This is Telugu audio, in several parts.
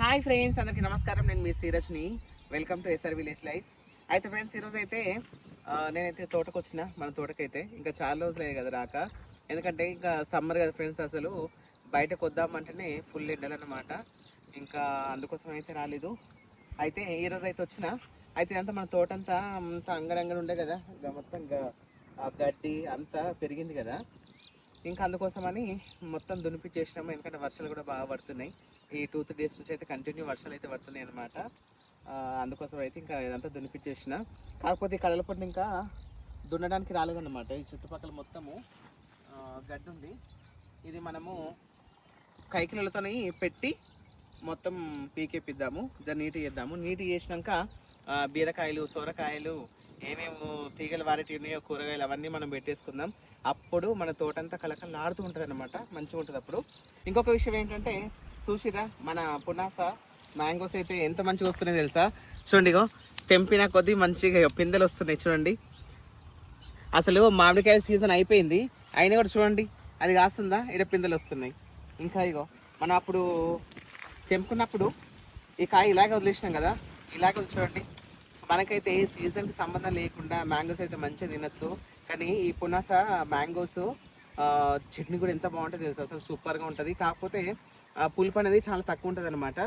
హాయ్ ఫ్రెండ్స్ అందరికీ నమస్కారం. నేను మీ Srirajini. Welcome to SR village life అయితే ఫ్రెండ్స్ ఈరోజు అయితే నేనైతే తోటకు వచ్చిన మన తోటకైతే. ఇంకా చాలా రోజులే కదా రాక. ఎందుకంటే ఇంకా సమ్మర్ కదా ఫ్రెండ్స్ అసలు. బయటకు వద్దామంటేనే ఫుల్ ఎండలు అన్నమాట ఇంకా అందుకోసం అయితే రాలేదు. అయితే ఈరోజు అయితే వచ్చిన అయితే అంతా మన తోట అంతా అంతా అంగడంగడు ఉండే కదా. ఇంకా మొత్తం ఇంకా గడ్డి అంతా పెరిగింది కదా. ఇంకా అందుకోసమని మొత్తం దునిపించేసినాము ఎందుకంటే వర్షాలు కూడా బాగా పడుతున్నాయి. ఈ టూ త్రీ డేస్ నుంచి అయితే కంటిన్యూ వర్షాలు అయితే పడుతున్నాయి అనమాట అందుకోసం అయితే ఇంకా ఇదంతా దునిపించేసిన కాకపోతే ఈ కడల ఇంకా దున్నడానికి రాలేదన్నమాట. ఈ చుట్టుపక్కల మొత్తము గడ్డి ఉంది. ఇది మనము కైకిలతో పెట్టి మొత్తం పీకెప్పిద్దాము దాన్ని నీటి చేద్దాము. నీటి చేసినాక బీరకాయలు సొరకాయలు ఏమేమి తీగలు వారిటి ఉన్నాయో కూరగాయలు అవన్నీ మనం పెట్టేసుకుందాం. అప్పుడు మన తోటంతా కలకలాడుతూ ఉంటుంది అనమాట మంచిగా ఉంటుంది అప్పుడు. ఇంకొక విషయం ఏంటంటే చూసిరా మన పునాస మ్యాంగోస్ అయితే ఎంత మంచిగా వస్తున్నాయి తెలుసా? చూడండి ఇగో తెంపిన కొద్దీ మంచిగా పిందెలు వస్తున్నాయి చూడండి. అసలు మామిడికాయ సీజన్ అయిపోయింది. అయినా కూడా చూడండి అది కాస్తుందా? ఇడ పిందెలు వస్తున్నాయి. ఇంకా ఇగో మనం అప్పుడు తెంపుకున్నప్పుడు ఈ కాయ ఇలాగే వదిలేసినాం కదా? ఇలాగే వదిలి చూడండి. మనకైతే ఈ సీజన్కి సంబంధం లేకుండా మ్యాంగోస్ అయితే మంచిగా తినచ్చు. కానీ ఈ పునాస మ్యాంగోస్ చట్నీ కూడా ఎంత బాగుంటుంది తెలుసు? అసలు సూపర్గా ఉంటుంది. కాకపోతే ఆ, పులుపు అనేది చాలా తక్కువ ఉంటుంది అనమాట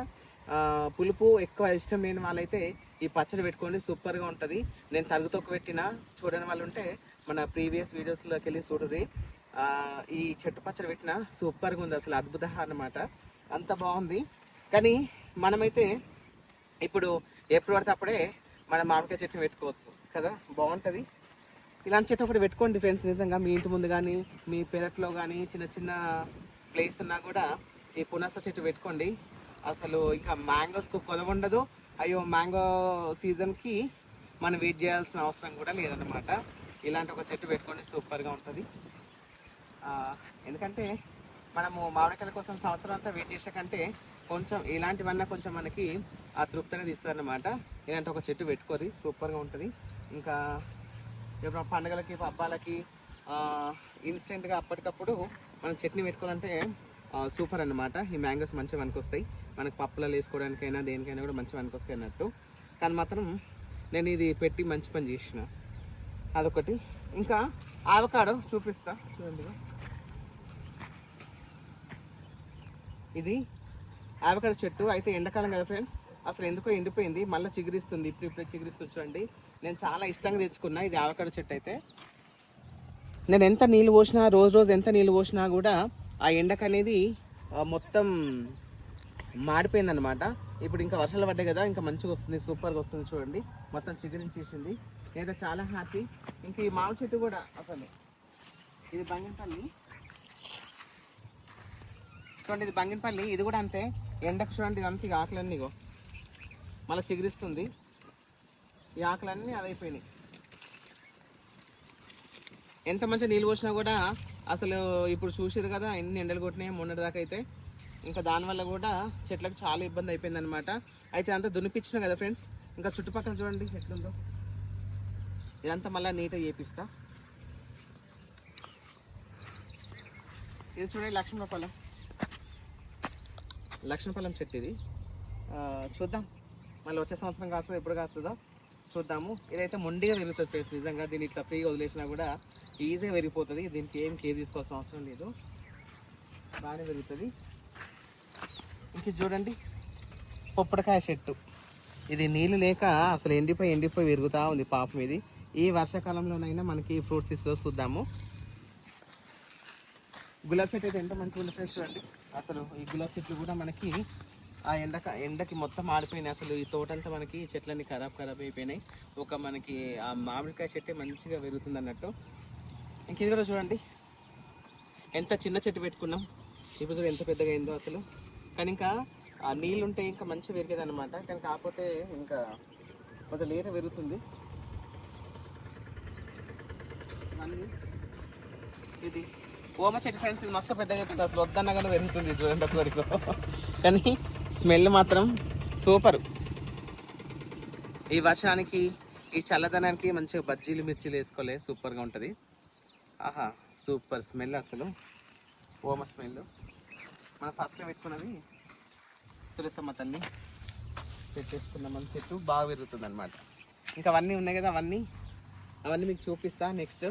పులుపు ఎక్కువ ఇష్టం లేని వాళ్ళైతే ఈ పచ్చడి పెట్టుకోండి సూపర్గా ఉంటుంది. నేను తరుగుతొక్క పెట్టిన చూడని వాళ్ళు ఉంటే మన ప్రీవియస్ వీడియోస్లోకి వెళ్ళి చూడరి ఈ చెట్టు పచ్చడి పెట్టిన సూపర్గా ఉంది అసలు అద్భుత అనమాట అంత బాగుంది. కానీ మనమైతే ఇప్పుడు ఎప్పుడు పడితే అప్పుడే మన మామిడికాయ చెట్టు పెట్టుకోవచ్చు కదా? బాగుంటుంది. ఇలాంటి చెట్టు ఒకటి పెట్టుకోండి ఫ్రెండ్స్ నిజంగా మీ ఇంటి ముందు కానీ మీ పెరట్లో కానీ చిన్న చిన్న ప్లేస్ ఉన్నా కూడా ఈ పునస చెట్టు పెట్టుకోండి. అసలు ఇంకా మ్యాంగోస్కు కొదవ ఉండదు. అయ్యో మ్యాంగో సీజన్కి మనం వెయిట్ చేయాల్సిన అవసరం కూడా లేదన్నమాట. ఇలాంటి ఒక చెట్టు పెట్టుకోండి సూపర్గా ఉంటుంది. ఎందుకంటే మనము మామిడికాయల కోసం సంవత్సరం అంతా వెయిట్ చేసే కంటే కొంచెం ఇలాంటివన్నా కొంచెం మనకి ఆ తృప్తి అనేది ఇస్తారనమాట ఇలాంటి ఒక చెట్టు పెట్టుకోరి సూపర్గా ఉంటుంది. ఇంకా ఇప్పుడు పండుగలకి పబ్బాలకి ఇన్స్టెంట్గా అప్పటికప్పుడు మనం చట్నీ పెట్టుకోవాలంటే సూపర్ అన్నమాట. ఈ మ్యాంగోస్ మంచిగా పనికొస్తాయి మనకి పప్పులలో వేసుకోవడానికైనా దేనికైనా కూడా మంచిగా వస్తాయి అన్నట్టు. కానీ మాత్రం నేను ఇది పెట్టి మంచి పని చేసిన. అదొకటి. ఇంకా ఆవకాడో చూపిస్తా. చూడండి ఇది ఆవకాడ చెట్టు అయితే ఎండాకాలం కదా ఫ్రెండ్స్. అసలు ఎందుకో ఎండిపోయింది. మళ్ళీ చిగురిస్తుంది. ఇప్పుడు ఇప్పుడే చిగురిస్తుంది చూడండి. నేను చాలా ఇష్టంగా తెచ్చుకున్నా ఇది ఆవకాడ చెట్టు అయితే. నేను ఎంత నీళ్ళు పోసినా రోజు రోజు ఎంత నీళ్ళు పోసినా కూడా ఆ ఎండకు అనేది మొత్తం మాడిపోయిందనమాట ఇప్పుడు ఇంకా వర్షాలు పడ్డాయి కదా ఇంకా మంచిగా వస్తుంది సూపర్గా వస్తుంది చూడండి. మొత్తం చిగురించేసింది. నేనైతే చాలా హ్యాపీ. ఇంకా ఈ మామిడి చెట్టు కూడా అసలు ఇది బంగినపల్లి. చూడండి ఇది బంగినపల్లి. ఇది కూడా అంతే. ఎండకు చూడండి ఇదంతా ఈ ఆకులన్నీ ఇగో. మళ్ళీ చిగురిస్తుంది. ఈ ఆకులన్నీ అదైపోయినాయి. ఎంత మంచి నీళ్ళు పోసినా కూడా అసలు ఇప్పుడు చూసారు కదా ఎన్ని ఎండలు కొట్టినాయి మొన్నటి దాకా అయితే. ఇంకా దానివల్ల కూడా చెట్లకు చాలా ఇబ్బంది అయిపోయిందనమాట అయితే అంతా దునిపించిన కదా ఫ్రెండ్స్? ఇంకా చుట్టుపక్కల చూడండి ఎట్లుందో. ఇదంతా మళ్ళీ నీట్గా చేపిస్తా. ఇది చూడండి లక్ష్మీ పొలం లక్ష్మణ చెట్టు ఇది. చూద్దాం. మళ్ళీ వచ్చే సంవత్సరం కాస్తుందో ఎప్పుడు కాస్తుందో చూద్దాము. ఇదైతే మొండిగా పెరుగుతుంది ఫ్రెండ్స్ నిజంగా దీన్ని ఇట్లా ఫ్రీగా వదిలేసినా కూడా ఈజీగా పెరిగిపోతుంది. దీనికి ఏం కేర్ తీసుకోవాల్సిన అవసరం లేదు. బాగానే పెరుగుతుంది. ఇంక చూడండి పొప్పడికాయ చెట్టు. ఇది నీళ్ళు లేక అసలు ఎండిపోయి ఎండిపోయి పెరుగుతూ ఉంది పాపం ఇది. ఈ వర్షాకాలంలోనైనా మనకి ఫ్రూట్స్ ఇస్తూ చూద్దాము గులాబీ చెట్టు అయితే ఎంత మంచిగా ఉంది ఫ్రెండ్స్ చూడండి. అసలు ఈ గులాబీ చెట్లు కూడా మనకి ఆ ఎండక ఎండకి మొత్తం ఆడిపోయినాయి అసలు ఈ తోటంతా మనకి చెట్లన్నీ ఖరాబ్ ఖరాబ్ అయిపోయినాయి. ఒక మనకి ఆ మామిడికాయ చెట్టే మంచిగా పెరుగుతుంది అన్నట్టు. ఇంక ఇది కూడా చూడండి. ఎంత చిన్న చెట్టు పెట్టుకున్నాం. ఇప్పుడు ఎంత పెద్దగా అయిందో అసలు. కానీ ఇంకా ఆ నీళ్ళు ఉంటే ఇంకా మంచిగా పెరిగేది అనమాట కానీ కాకపోతే ఇంకా కొంచెం లేట పెరుగుతుంది. ఇది ఓమ చెట్టు ఫ్రెండ్స్ ఇది మస్తు పెద్దగా అవుతుంది. అసలు వద్దన్నా పెరుగుతుంది చూడండి ఒకరికి కానీ స్మెల్ మాత్రం సూపర్ ఈ వర్షానికి ఈ చల్లదనానికి మంచిగా బజ్జీలు మిర్చీలు వేసుకోలే సూపర్గా ఉంటుంది. ఆహా సూపర్ స్మెల్ అసలు. ఓమ స్మెల్ మనం ఫస్ట్లో పెట్టుకున్నది తులసమ్మ తల్లి. పెట్టేసుకున్నాం మన చెట్టు బాగా పెరుగుతుంది అనమాట ఇంకా అవన్నీ ఉన్నాయి కదా అవన్నీ? అవన్నీ మీకు చూపిస్తా నెక్స్ట్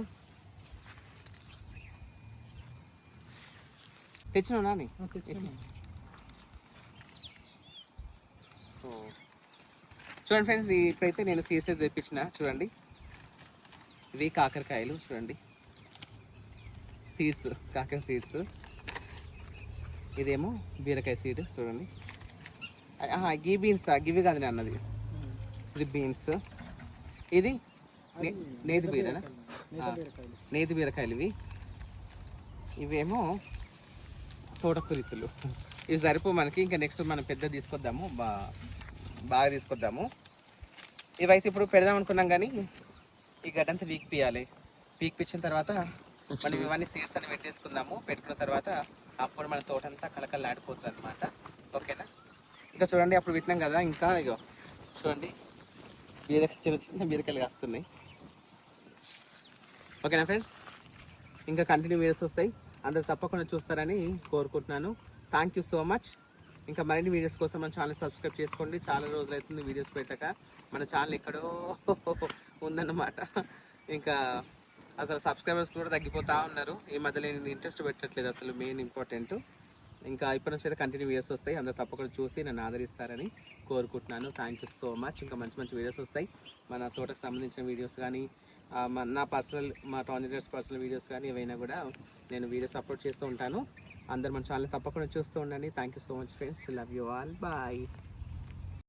తెచ్చినా నాని. చూడండి ఫ్రెండ్స్ ఇప్పుడైతే నేను సీడ్స్ తెప్పించిన చూడండి. ఇవి కాకరకాయలు చూడండి. సీడ్స్ కాకర సీడ్స్. ఇదేమో బీరకాయ సీడ్ చూడండి. గీ బీన్స్ గివి కాదు నేను అన్నది. ఇది బీన్స్. ఇది నేతి బీరనా? నేతి బీరకాయలు ఇవి. ఇవేమో తోటకూరితులు ఇవి సరిపో మనకి ఇంకా నెక్స్ట్ మనం పెద్ద తీసుకొద్దాము బా బాగా తీసుకొద్దాము. ఇవైతే ఇప్పుడు పెడదాం అనుకున్నాం కానీ ఈ గడ్డంతా వీక్ పియాలి పీక్ పిచ్చిన తర్వాత మనం ఇవన్నీ సీడ్స్ అని పెట్టేసుకుందాము. పెట్టుకున్న తర్వాత అప్పుడు మన తోటంతా కలకల్లాడిపోతుంది అనమాట ఓకేనా? ఇంకా చూడండి అప్పుడు పెట్టినాం కదా ఇంకా ఇగో చూడండి. బీరకాయ చిన్న చిన్న బీరకాయలు కాస్తున్నాయి. ఓకేనా ఫ్రెండ్స్ ఇంకా కంటిన్యూ వీడియోస్ వస్తాయి. అందరు తప్పకుండా చూస్తారని కోరుకుంటున్నాను. థ్యాంక్ యూ సో మచ్ ఇంకా మరిన్ని వీడియోస్ కోసం మన ఛానల్ సబ్స్క్రైబ్ చేసుకోండి. చాలా రోజులు అవుతుంది వీడియోస్ పెట్టాక. మన ఛానల్ ఎక్కడో ఉందన్నమాట. ఇంకా అసలు సబ్స్క్రైబర్స్ కూడా తగ్గిపోతూ ఉన్నారు. ఈ మధ్యలో నేను ఇంట్రెస్ట్ పెట్టట్లేదు అసలు మెయిన్ ఇంపార్టెంట్ ఇంకా ఇప్పటి నుంచి అయితే కంటిన్యూ వీడియోస్ వస్తాయి. అందరు తప్పకుండా చూసి నన్ను ఆదరిస్తారని కోరుకుంటున్నాను. థ్యాంక్ యూ సో మచ్ ఇంకా మంచి మంచి వీడియోస్ వస్తాయి. మన తోటకు సంబంధించిన వీడియోస్ కానీ నా పర్సనల్ మా టాన్ పర్సనల్ వీడియోస్ కానీ ఏవైనా కూడా నేను వీడియోస్ అప్లోడ్ చేస్తూ ఉంటాను. అందరు మన ఛానల్ తప్పకుండా చూస్తూ ఉండండి. Thank you so much friends love you all bye